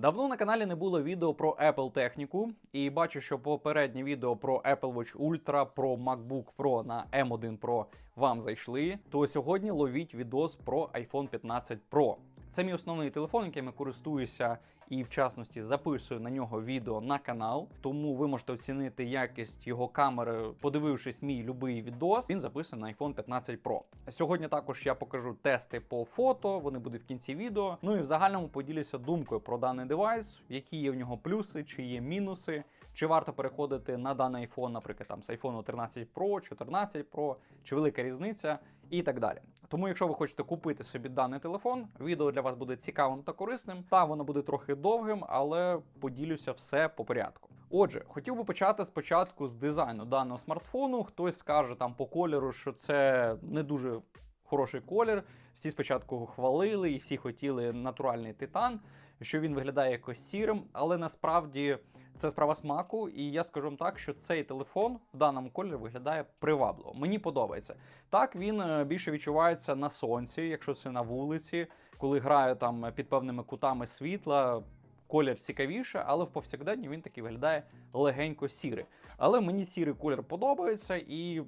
Давно на каналі не було відео про Apple техніку, і бачу, що попереднє відео про Apple Watch Ultra, про MacBook Pro на M1 Pro вам зайшли. То сьогодні ловіть відос про iPhone 15 Pro. Це мій основний телефон, яким я користуюся і в частності записую на нього відео на канал. Тому ви можете оцінити якість його камери, подивившись мій любий відос. Він записаний на iPhone 15 Pro. Сьогодні також я покажу тести по фото. Вони будуть в кінці відео. Ну і в загальному поділюся думкою про даний девайс, які є в нього плюси, чи є мінуси, чи варто переходити на даний iPhone, наприклад, там з iPhone 13 Pro, 14 Pro, чи велика різниця. І так далі. Тому, якщо ви хочете купити собі даний телефон, відео для вас буде цікавим та корисним. Та воно буде трохи довгим, але поділюся все по порядку. Отже, хотів би почати спочатку з дизайну даного смартфону. Хтось скаже там по кольору, що це не дуже хороший колір. Всі спочатку хвалили і всі хотіли натуральний титан, що він виглядає якось сірим, але насправді це справа смаку, і я скажу вам так, що цей телефон в даному кольорі виглядає привабливо. Мені подобається. Так він е, більше відчувається на сонці, якщо це на вулиці, коли граю там під певними кутами світла. Колір цікавіше, але в повсякденні він такий виглядає легенько сірий. Але мені сірий колір подобається, і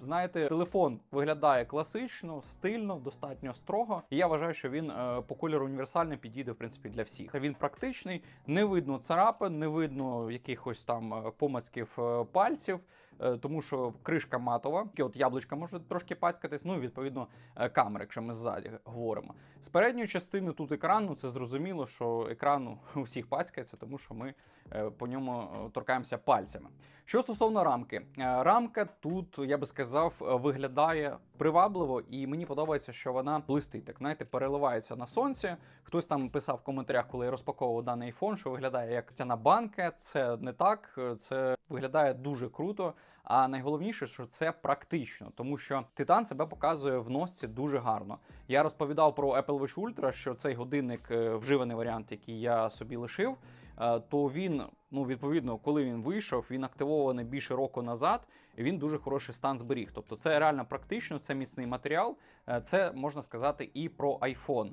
знаєте, телефон виглядає класично, стильно, достатньо строго. І я вважаю, що він е, по кольору універсальний підійде в принципі для всіх. Він практичний, не видно царапин, не видно якихось там е, помазків е, пальців. Е, Тому що кришка матова, і от яблучка може трошки пацькатись, ну і відповідно е, камера, якщо ми ззаді говоримо. З передньої частини тут екран, ну це зрозуміло, що екрану у всіх пацькається, тому що ми е, по ньому торкаємося пальцями. Що стосовно рамки, рамка тут, я би сказав, виглядає привабливо, і мені подобається, що вона блистить, так знаєте, переливається на сонці. Хтось там писав в коментарях, коли я розпаковував даний iPhone, що виглядає як стяна банка. Це не так, це виглядає дуже круто. А найголовніше, що це практично, тому що титан себе показує в носці дуже гарно. Я розповідав про Apple Watch Ultra, що цей годинник е, вживаний варіант, який я собі лишив. е, То він, ну відповідно, коли він вийшов, він активований більше року назад, і він дуже хороший стан зберіг. Тобто, це реально практично, це міцний матеріал. Е, Це можна сказати і про iPhone.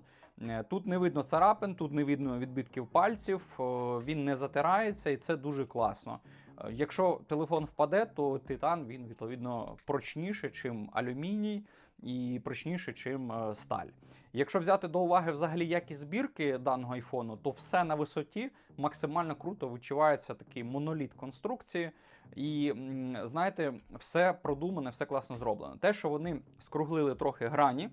Тут не видно царапин, тут не видно відбитків пальців, він не затирається, і це дуже класно. Якщо телефон впаде, то титан він відповідно прочніше, чим алюміній, і прочніше, чим е, сталь. Якщо взяти до уваги взагалі якість збірки даного айфону, то все на висоті максимально круто відчувається такий моноліт конструкції. І знаєте, все продумане, все класно зроблено. Те, що вони скруглили трохи грані.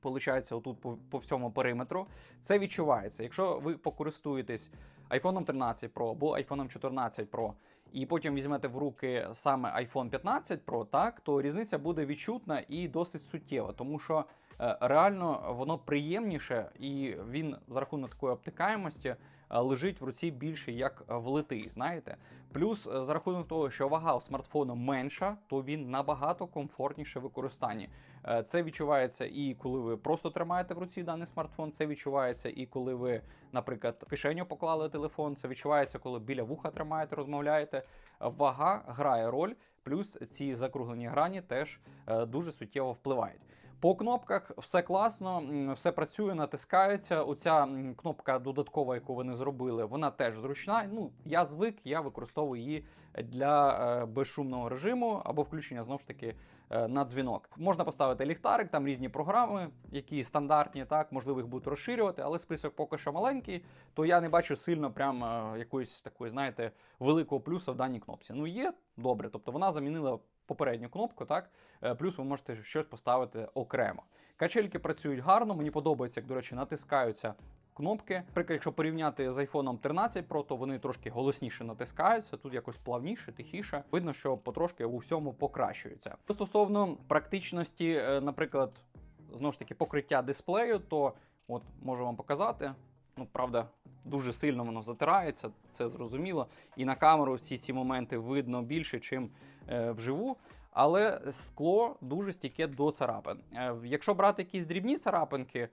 Получається, отут по, по всьому периметру. Це відчувається. Якщо ви покористуєтесь iPhone 13 Pro або iPhone 14 Pro, і потім візьмете в руки саме iPhone 15 Pro, так, то різниця буде відчутна і досить суттєва, тому що е, реально воно приємніше, і він за рахунок такої обтикаємості е, лежить в руці більше як влитий, знаєте. Плюс е, за рахунок того, що вага у смартфону менша, то він набагато комфортніше в використанні. Е, Це відчувається і коли ви просто тримаєте в руці даний смартфон, це відчувається і коли ви, наприклад, в кишеню поклали телефон, це відчувається, коли біля вуха тримаєте, розмовляєте. Вага грає роль, плюс ці закруглені грані теж е, дуже суттєво впливають. По кнопках все класно, все працює, натискається. Оця кнопка додаткова, яку вони зробили, вона теж зручна. Ну, я звик, я використовую її для е, безшумного режиму або включення знову ж таки на дзвінок. Можна поставити ліхтарик, там різні програми, які стандартні, так можливо їх будуть розширювати, але список поки що маленький, то я не бачу сильно прям е, якоїсь такої, знаєте, великого плюсу в даній кнопці. Ну є добре, тобто вона замінила попередню кнопку, так Е, плюс ви можете щось поставити окремо. Качельки працюють гарно. Мені подобається, як до речі, натискаються. Кнопки, наприклад, якщо порівняти з iPhone 13 Pro, то вони трошки голосніше натискаються, тут якось плавніше, тихіше. Видно, що потрошки у всьому покращується. Стосовно практичності, е, наприклад, знову ж таки покриття дисплею, то от можу вам показати. Ну, правда, дуже сильно воно затирається, це зрозуміло. І на камеру всі ці моменти видно більше, чим е, вживу. Але скло дуже стійке до царапин. Е, якщо брати якісь дрібні царапинки,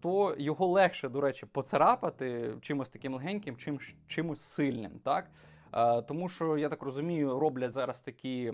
то його легше, до речі, поцарапати чимось таким легеньким, чим, чимось сильним. Так? Е, Тому що, я так розумію, роблять зараз такі,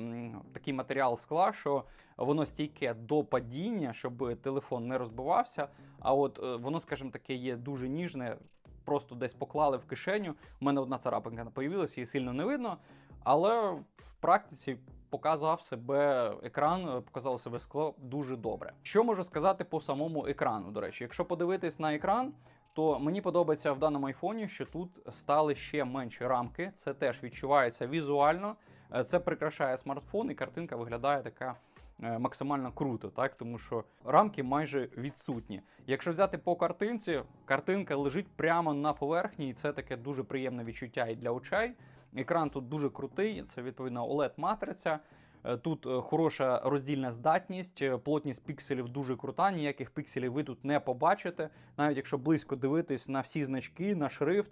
такий матеріал скла, що воно стійке до падіння, щоб телефон не розбивався. А от е, воно, скажімо таке, є дуже ніжне, просто десь поклали в кишеню. У мене одна царапинка появилася, її сильно не видно. Але в практиці показав себе екран, е, показало себе скло дуже добре. Що можу сказати по самому екрану? До речі, якщо подивитись на екран, то мені подобається в даному айфоні, що тут стали ще менші рамки. Це теж відчувається візуально. Е, Це прикрашає смартфон, і картинка виглядає така е, максимально круто, так тому що рамки майже відсутні. Якщо взяти по картинці, картинка лежить прямо на поверхні, і це таке дуже приємне відчуття і для очей. Екран тут дуже крутий, це відповідно oled матриця Е, Тут е, хороша роздільна здатність, е, плотність пікселів дуже крута. Ніяких пікселів ви тут не побачите. Навіть якщо близько дивитись на всі значки, на шрифт,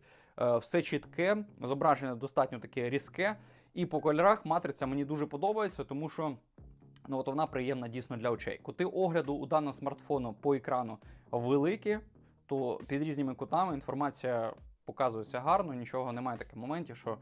все чітке, зображення достатньо таке різке. І по кольорах матриця мені дуже подобається, тому що ну, от вона приємна дійсно для очей. Кути огляду у даного смартфону по екрану великі, то під різними кутами інформація показується гарно, нічого немає таких моментів, що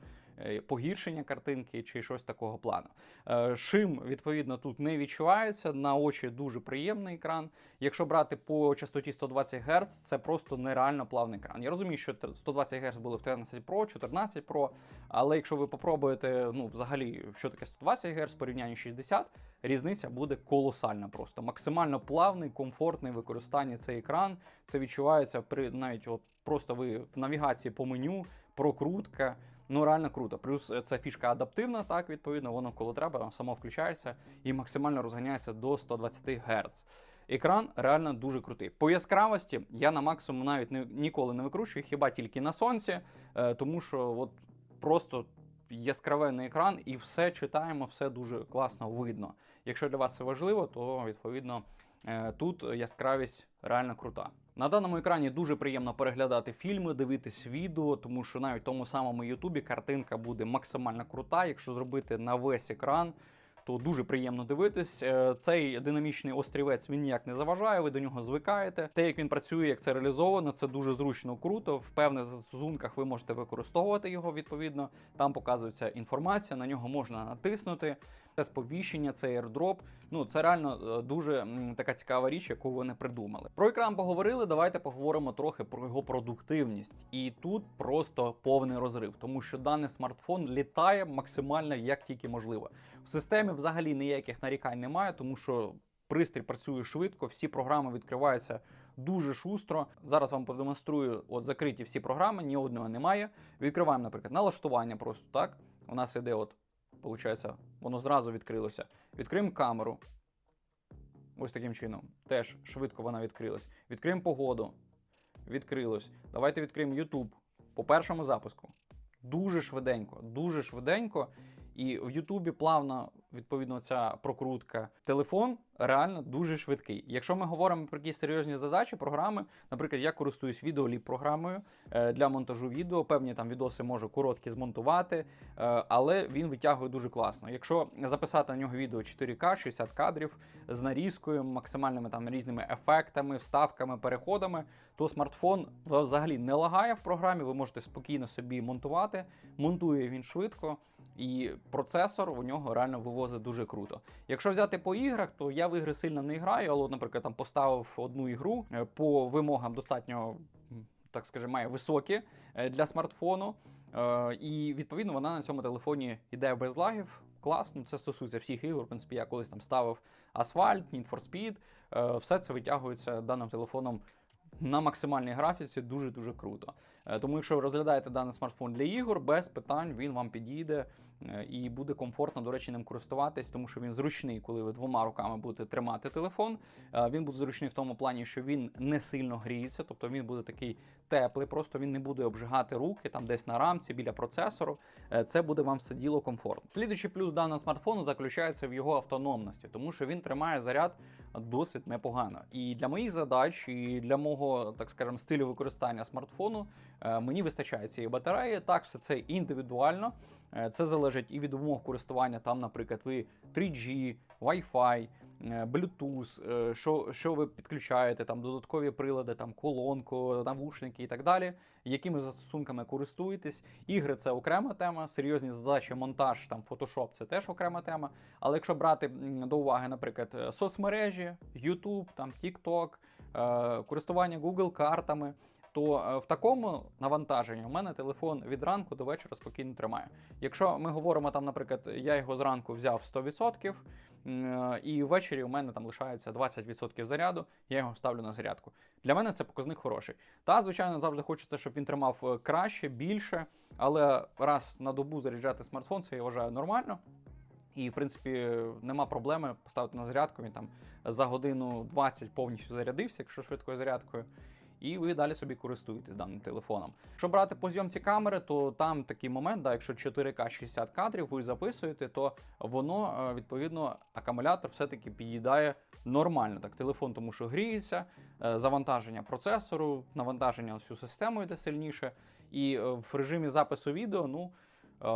погіршення картинки чи щось такого плану. Е, Шим, відповідно, тут не відчувається. На очі дуже приємний екран. Якщо брати по частоті 120 Гц, це просто нереально плавний екран. Я розумію, що 120 Гц були в 13 Pro, 14 Pro, але якщо ви попробуєте, ну, взагалі, що таке 120 Гц з 60, різниця буде колосальна просто. Максимально плавний, комфортний в використанні цей екран. Це відчувається при навіть от просто ви в навігації по меню, прокрутка. Ну, реально круто. Плюс е, це фішка адаптивна, так, відповідно, воно коли треба, само включається і максимально розганяється до 120 Гц. Екран реально дуже крутий. По яскравості я на максимум навіть не, ніколи не викручую, хіба тільки на сонці, е, тому що от просто яскравенний екран і все читаємо, все дуже класно видно. Якщо для вас це важливо, то відповідно е, тут яскравість реально крута. На даному екрані дуже приємно переглядати фільми, дивитись відео, тому що навіть в тому самому Ютубі картинка буде максимально крута. Якщо зробити на весь екран, то дуже приємно дивитись. Е, Цей динамічний острівець він ніяк не заважає, ви до нього звикаєте. Те, як він працює, як це реалізовано, це дуже зручно, круто. В певних застосунках ви можете використовувати його відповідно. Там показується інформація, на нього можна натиснути. Це сповіщення, це airdrop. Ну це реально е, дуже така цікава річ, яку вони придумали. Про екран поговорили. Давайте поговоримо трохи про його продуктивність. І тут просто повний розрив, тому що даний смартфон літає максимально як тільки можливо. В системі взагалі ніяких нарікань немає, тому що пристрій працює швидко, всі програми відкриваються дуже шустро. Зараз вам продемонструю от закриті всі програми, ні одного немає. Відкриваємо, наприклад, налаштування просто так. У нас іде, от, виходить, воно зразу відкрилося. Відкриємо камеру. Ось таким чином. Теж швидко вона відкрилась. Відкриємо погоду. Відкрилось. Давайте відкриємо YouTube по першому запуску. Дуже швиденько, дуже швиденько. І в Ютубі плавно, відповідно, ця прокрутка. Телефон реально дуже швидкий. Якщо ми говоримо про якісь серйозні задачі, програми, наприклад, я користуюсь відеоліп програмою е, для монтажу відео. Певні там відоси можу короткі змонтувати, е, але він витягує дуже класно. Якщо записати на нього відео 4К, 60 кадрів з нарізкою, максимальними там різними ефектами, вставками, переходами, то смартфон взагалі не лагає в програмі. Ви можете спокійно собі монтувати. Монтує він швидко. І процесор у нього реально вивозить дуже круто. Якщо взяти по іграх, то я в ігри сильно не граю, але, наприклад, там поставив одну ігру е, по вимогам достатньо, так скажемо, має високі е, для смартфону. Е, І відповідно вона на цьому телефоні йде без лагів. Класно, це стосується всіх ігор. В принципі, я колись там ставив асфальт, Need for Speed. Все це витягується даним телефоном на максимальній графіці дуже-дуже круто. Е, Тому, якщо ви розглядаєте даний смартфон для ігор, без питань він вам підійде е, і буде комфортно, до речі, ним користуватись, тому що він зручний, коли ви двома руками будете тримати телефон. Е, Він буде зручний в тому плані, що він не сильно гріється, тобто він буде такий теплий, просто він не буде обжигати руки там десь на рамці біля процесору. Це буде вам все діло комфортно. Слідуючий плюс даного смартфону заключається в його автономності, тому що він тримає заряд досить непогано. І для моїх задач, і для мого, так скажем, стилю використання смартфону е, мені вистачає цієї батареї. Так, все це індивідуально. Е, Це залежить і від умов користування. Там, наприклад, ви 3G, Wi-Fi, Bluetooth, е, що, що ви підключаєте, там додаткові прилади, там колонку, навушники і так далі. Якими застосунками користуєтесь? Ігри це окрема тема, серйозні задачі, монтаж, там Photoshop це теж окрема тема. Але якщо брати до уваги, наприклад, е, соцмережі, YouTube, там TikTok, е, користування Google картами, то е, в такому навантаженні у мене телефон від ранку до вечора спокійно тримає. Якщо ми говоримо там, наприклад, я його зранку взяв 100%, м, е, і ввечері у мене там лишається 20% заряду, я його ставлю на зарядку. Для мене це показник хороший. Та, звичайно, завжди хочеться, щоб він тримав е, краще, більше, але раз на добу заряджати смартфон, це я вважаю нормально. І, в принципі, нема проблеми поставити на зарядку. Він там за годину 20 повністю зарядився, якщо швидкою зарядкою. І ви далі собі користуєтесь даним телефоном. Якщо брати по зйомці камери, то там такий момент, да, якщо 4К 60 кадрів ви записуєте, то воно е, відповідно акумулятор все-таки під'їдає нормально. Так, телефон, тому що гріється, е, завантаження процесору, навантаження на всю систему йде сильніше. І е, в режимі запису відео, ну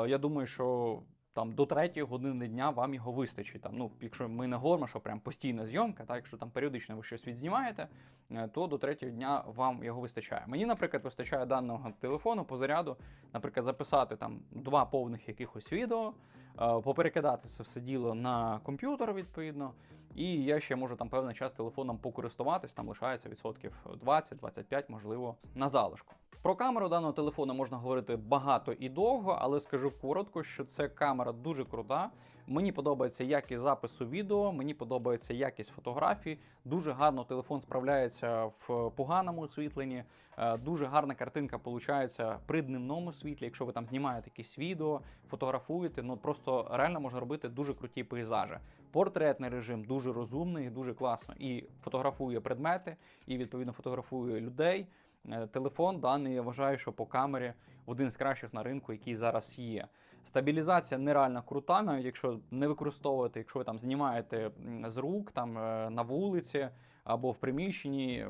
я думаю, що там до третьої години дня вам його вистачить. Там, ну, якщо ми не говоримо, що прям постійна зйомка, так, якщо там періодично ви щось відзнімаєте, е, то до третього дня вам його вистачає. Мені, наприклад, вистачає даного телефону по заряду, наприклад, записати там два повних якихось відео, е, поперекидати це все діло на комп'ютер, відповідно. І я ще можу там певний час телефоном покористуватись, там лишається відсотків 20-25, можливо, на залишку. Про камеру даного телефону можна говорити багато і довго, але скажу коротко, що це камера дуже крута. Мені подобається якість запису відео, мені подобається якість фотографій. Дуже гарно телефон справляється в поганому освітленні. Е, Дуже гарна картинка виходить при дневному світлі. Якщо ви там знімаєте якісь відео, фотографуєте, ну просто реально можна робити дуже круті пейзажі. Портретний режим дуже розумний, дуже класно і фотографує предмети, і відповідно фотографує людей. Е, Телефон даний я вважаю, що по камері один з кращих на ринку, який зараз є. Стабілізація нереально крута, навіть якщо не використовувати, якщо ви там знімаєте з рук, там е, на вулиці або в приміщенні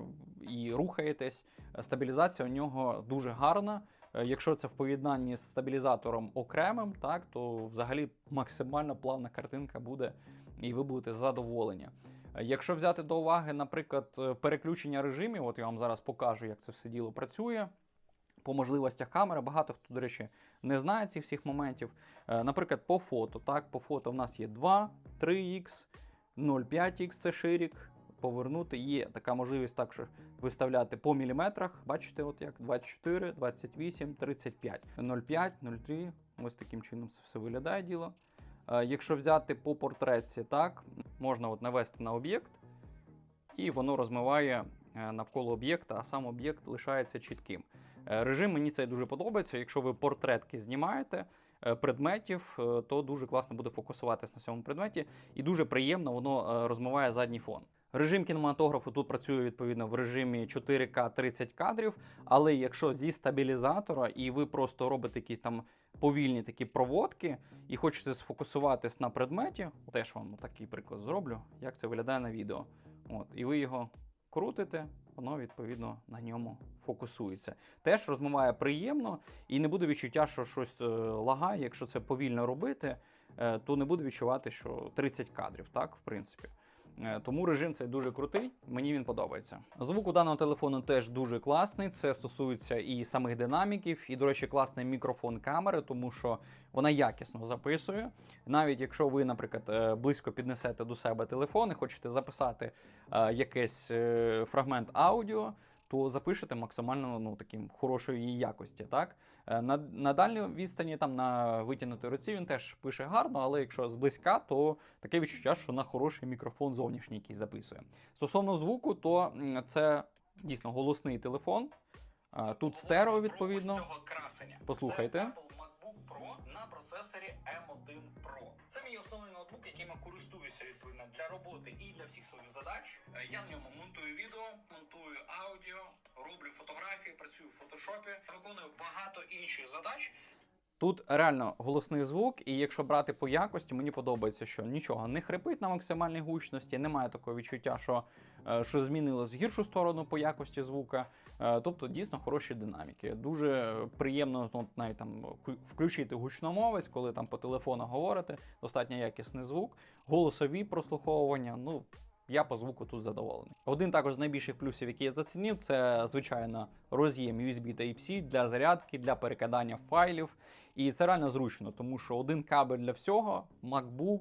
і рухаєтесь. Стабілізація у нього дуже гарна. Е, Якщо це в поєднанні з стабілізатором окремим, так то взагалі максимально плавна картинка буде, і ви будете задоволені. Якщо взяти до уваги, наприклад, переключення режимів, от я вам зараз покажу, як це все діло працює. По можливостях камери, багато хто, до речі, не знає цих всіх моментів. Е, Наприклад, по фото. Так, по фото в нас є 2, 3х, 0,5х це ширік. Повернути є така можливість також виставляти по міліметрах. Бачите, от як 24, 28, 35, 0,5, 0,3. Ось таким чином це все виглядає діло. Е, Якщо взяти по портретці, так, можна от навести на об'єкт, і воно розмиває е, навколо об'єкта, а сам об'єкт лишається чітким. Е, Режим мені цей дуже подобається. Якщо ви портретки знімаєте предметів, то дуже класно буде фокусуватись на цьому предметі, і дуже приємно воно розмиває задній фон. Режим кінематографу тут працює відповідно в режимі 4К 30 кадрів. Але якщо зі стабілізатора і ви просто робите якісь там повільні такі проводки і хочете сфокусуватись на предметі, теж вам такий приклад зроблю, як це виглядає на відео. От, і ви його крутите, воно відповідно на ньому фокусується. Теж розмиває приємно і не буде відчуття, що щось е, лагає. Якщо це повільно робити, е, то не буде відчувати, що 30 кадрів, так, в принципі. Е, Тому режим цей дуже крутий, мені він подобається. Звук у даного телефону теж дуже класний. Це стосується і самих динаміків, і, до речі, класний мікрофон камери, тому що вона якісно записує. Навіть якщо ви, наприклад, е, близько піднесете до себе телефон і хочете записати е, якийсь фрагмент аудіо, то запишете максимально ну, таким хорошої її якості. Так? Е, На, на дальній відстані, там на витягнутій руці він теж пише гарно, але якщо зблизька, то таке відчуття, що на хороший мікрофон зовнішній, який записує. Стосовно звуку, то це дійсно голосний телефон. Е, Тут стерео, відповідно. Послухайте. MacBook Pro на процесорі M1 Pro. Це мій основний ноутбук, яким я користуюся відповідно для роботи і для всіх своїх задач. Е, Я в ньому монтую відео, монтую аудіо, роблю фотографії, працюю в фотошопі, виконую багато інших задач. Тут реально голосний звук, і якщо брати по якості, мені подобається, що нічого не хрипить на максимальній гучності, немає такого відчуття, що що змінилось в гіршу сторону по якості звука. Е, Тобто дійсно хороші динаміки. Дуже приємно ну, навіть там включити гучномовець, коли там по телефону говорите, достатньо якісний звук, голосові прослуховування. Ну я по звуку тут задоволений. Один також з найбільших плюсів, який я зацінив, це звичайно роз'єм USB Type-C для зарядки, для перекидання файлів. І це реально зручно, тому що один кабель для всього: MacBook,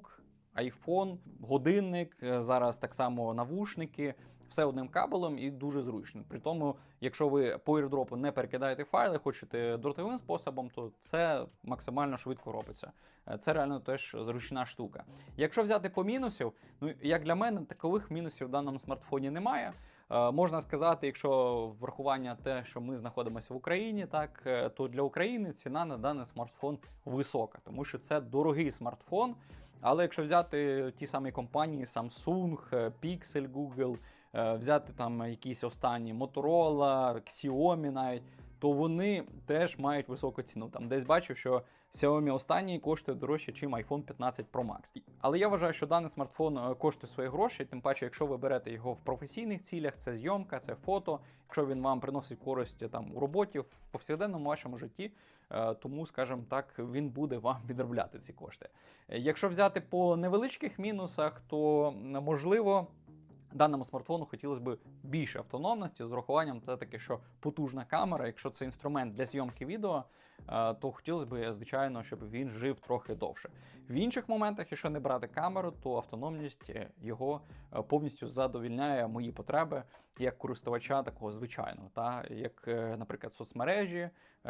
iPhone, годинник, е, зараз так само навушники. все одним кабелем і дуже зручно. При тому, якщо ви по airdrop не перекидаєте файли, хочете дротовим способом, то це максимально швидко робиться. Е, Це реально теж зручна штука. Якщо взяти по мінусів, ну як для мене, такових мінусів в даному смартфоні немає. Е, Можна сказати, якщо врахування те, що ми знаходимося в Україні, так то для України ціна на даний смартфон висока, тому що це дорогий смартфон. Але якщо взяти ті самі компанії Samsung, е, Pixel, Google, е, взяти там якісь останні Motorola, Xiaomi навіть, то вони теж мають високу ціну. Там десь бачив, що Xiaomi останній коштує дорожче, ніж iPhone 15 Pro Max. Але я вважаю, що даний смартфон е, коштує свої гроші, тим паче, якщо ви берете його в професійних цілях, це зйомка, це фото. Якщо він вам приносить користь е, там у роботі, в повсякденному вашому житті, е, тому, скажімо так, він буде вам відробляти ці кошти. Якщо взяти по невеличких мінусах, то можливо. Даному смартфону хотілося б більше автономності з урахуванням те таке, що потужна камера, якщо це інструмент для зйомки відео, е, то хотілося б, звичайно, щоб він жив трохи довше. В інших моментах, якщо не брати камеру, то автономність е, його е, повністю задовільняє мої потреби як користувача такого звичайного, та як, наприклад, соцмережі,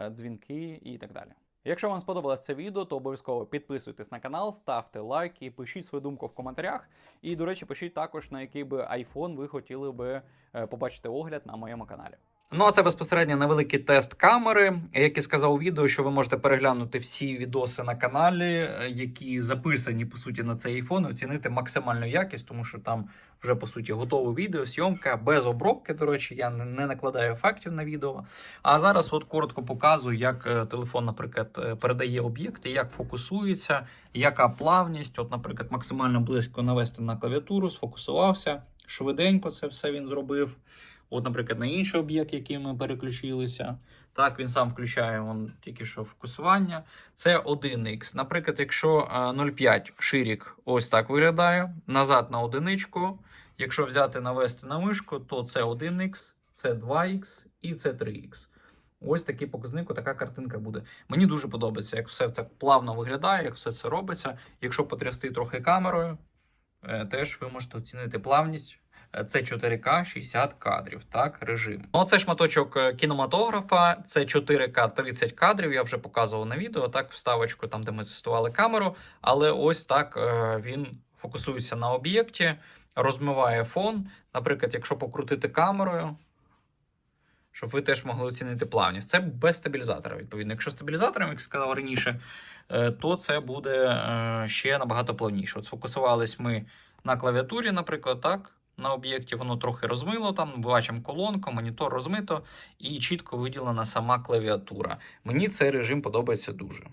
дзвінки і так далі. Якщо вам сподобалось це відео, то обов'язково підписуйтесь на канал, ставте лайки, пишіть свою думку в коментарях. І, до речі, пишіть також, на який би iPhone ви хотіли би е, побачити огляд на моєму каналі. Ну, а це безпосередньо невеликий тест камери. Як і сказав у відео, що ви можете переглянути всі відоси на каналі, е, які записані по суті на цей iPhone, оцінити максимальну якість, тому що там вже по суті готове відео, зйомка без обробки. До речі, я не, накладаю ефектів на відео. А зараз от коротко показую, як е, телефон, наприклад, е, передає об'єкти, як фокусується, яка плавність. От, наприклад, максимально близько навести на клавіатуру, сфокусувався. Швиденько це все він зробив. От, наприклад, на інший об'єкт, який ми переключилися. Так, він сам включає вон, тільки що фокусування. Це 1х. Наприклад, якщо е, 0,5 ширік ось так виглядає, назад на одиничку. Якщо взяти навести на мишку, то це 1х, це 2х і це 3х. Ось такий показник, така картинка буде. Мені дуже подобається, як все це плавно виглядає, як все це робиться. Якщо потрясти трохи камерою, е, теж ви можете оцінити плавність. Це 4К 60 кадрів, так, режим. Ну, це шматочок е, кінематографа, це 4К 30 кадрів. Я вже показував на відео, так, вставочку, там, де ми тестували камеру. Але ось так е, він фокусується на об'єкті, розмиває фон. Наприклад, якщо покрутити камерою, щоб ви теж могли оцінити плавність. Це без стабілізатора, відповідно. Якщо стабілізатором, як сказав раніше, е, то це буде ще набагато плавніше. От сфокусувались ми на клавіатурі, наприклад, так. На об'єкті воно трохи розмило, там бачимо колонку, монітор розмито і чітко виділена сама клавіатура. Мені цей режим подобається дуже.